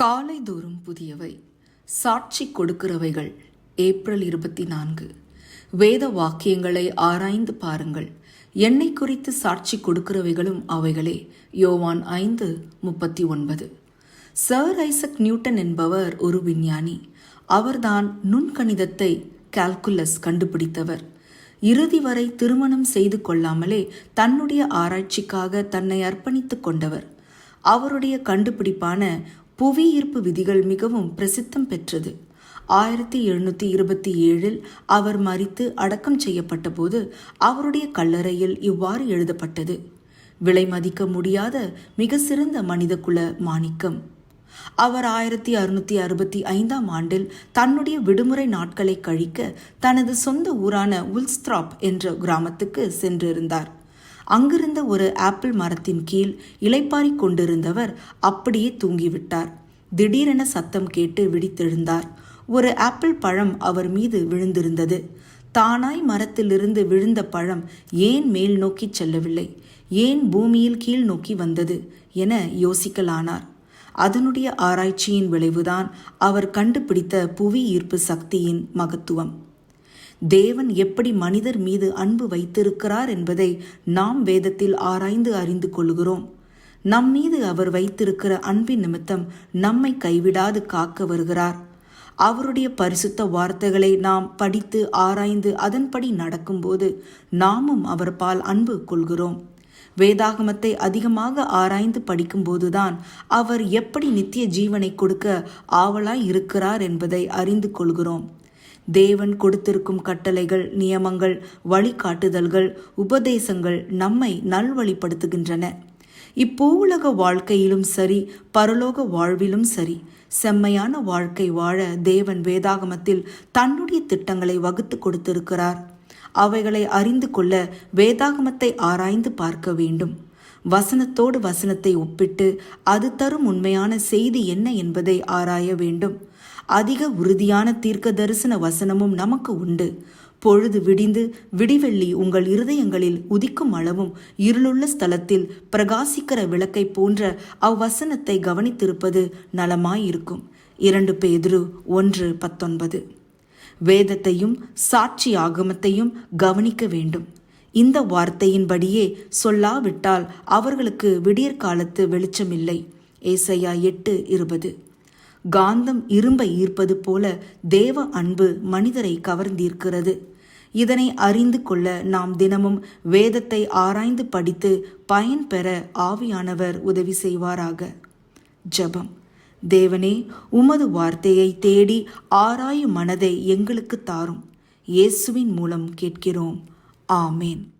காலை தோறும் புதியவை சாட்சி கொடுக்கிறவைகள். ஏப்ரல் இருபத்தி நான்கு வேத வாக்கியங்களை ஆராய்ந்து பாருங்கள். என்னை குறித்து சாட்சி கொடுக்கிறவைகளும் அவைகளே. யோவான் ஐந்து முப்பத்தி ஒன்பது சர் ஐசக் நியூட்டன் என்பவர் ஒரு விஞ்ஞானி. அவர்தான் நுண்கணிதத்தை கால்குலஸ் கண்டுபிடித்தவர். இறுதி வரை திருமணம் செய்து கொள்ளாமலே தன்னுடைய ஆராய்ச்சிக்காக தன்னை அர்ப்பணித்துக் கொண்டவர். அவருடைய கண்டுபிடிப்பான புவியீர்ப்பு விதிகள் மிகவும் பிரசித்தம் பெற்றது. ஆயிரத்தி எழுநூற்றி இருபத்தி ஏழில் அவர் மறித்து அடக்கம் செய்யப்பட்டபோது அவருடைய கல்லறையில் இவ்வாறு எழுதப்பட்டது. விலை மதிக்க முடியாத மிக சிறந்த மனிதகுல மாணிக்கம். அவர் ஆயிரத்தி அறுநூத்தி அறுபத்தி ஐந்தாம் ஆண்டில் தன்னுடைய விடுமுறை நாட்களை கழிக்க தனது சொந்த ஊரான உல்ஸ்த்ராப் என்ற கிராமத்துக்கு சென்றிருந்தார். அங்கிருந்த ஒரு ஆப்பிள் மரத்தின் கீழ் இளைப்பாறிக் கொண்டிருந்தவர் அப்படியே தூங்கிவிட்டார். திடீரென சத்தம் கேட்டு விழித்தெழுந்தார். ஒரு ஆப்பிள் பழம் அவர் மீது விழுந்திருந்தது. தானாய் மரத்திலிருந்து விழுந்த பழம் ஏன் மேல் நோக்கி செல்லவில்லை? ஏன் பூமியில் கீழ் நோக்கி வந்தது என யோசிக்கலானார். அதனுடைய ஆராய்ச்சியின் விளைவுதான் அவர் கண்டுபிடித்த புவி ஈர்ப்பு சக்தியின் மகத்துவம். தேவன் எப்படி மனிதர் மீது அன்பு வைத்திருக்கிறார் என்பதை நாம் வேதத்தில் ஆராய்ந்து அறிந்து கொள்கிறோம். நம் மீது அவர் வைத்திருக்கிற அன்பின் நிமித்தம் நம்மை கைவிடாது காக்க வருகிறார். அவருடைய பரிசுத்த வார்த்தைகளை நாம் படித்து ஆராய்ந்து அதன்படி நடக்கும்போது நாமும் அவர் பால் அன்பு கொள்கிறோம். வேதாகமத்தை அதிகமாக ஆராய்ந்து படிக்கும்போதுதான் அவர் எப்படி நித்திய ஜீவனை கொடுக்க ஆவலாய் இருக்கிறார் என்பதை அறிந்து கொள்கிறோம். தேவன் கொடுத்திருக்கும் கட்டளைகள் நியமங்கள் வழிகாட்டுதல்கள் உபதேசங்கள் நம்மை நல்வழிப்படுத்துகின்றன. இப்பூவுலக வாழ்க்கையிலும் சரி பரலோக வாழ்விலும் சரி செம்மையான வாழ்க்கை வாழ தேவன் வேதாகமத்தில் தன்னுடைய திட்டங்களை வகுத்து கொடுத்திருக்கிறார். அவைகளை அறிந்து கொள்ள வேதாகமத்தை ஆராய்ந்து பார்க்க வேண்டும். வசனத்தோடு வசனத்தை ஒப்பிட்டு அது தரும் உண்மையான செய்தி என்ன என்பதை ஆராய வேண்டும். அதிக உறுதியான தீர்க்க தரிசன வசனமும் நமக்கு உண்டு. பொழுது விடிந்து விடிவெள்ளி உங்கள் இருதயங்களில் உதிக்கும் அளவும் இருளுள்ள ஸ்தலத்தில் பிரகாசிக்கிற விளக்கை போன்ற அவ்வசனத்தை கவனித்திருப்பது நலமாயிருக்கும். இரண்டு பேதுரு ஒன்று பத்தொன்பது. வேதத்தையும் சாட்சி ஆகமத்தையும் கவனிக்க வேண்டும். இந்த வார்த்தையின்படியே சொல்லாவிட்டால் அவர்களுக்கு விடியற்காலத்து வெளிச்சமில்லை. ஏசையா எட்டு இருபது. காந்தம் இரும்பை ஈர்ப்பது போல தேவ அன்பு மனிதரை கவர்ந்திருக்கிறது. இதனை அறிந்து கொள்ள நாம் தினமும் வேதத்தை ஆராய்ந்து படித்து பயன் பெற ஆவியானவர் உதவி செய்வாராக. ஜபம். தேவனே உமது வார்த்தையை தேடி ஆராயும் மனதை எங்களுக்கு தாரும். இயேசுவின் மூலம் கேட்கிறோம். ஆமேன்.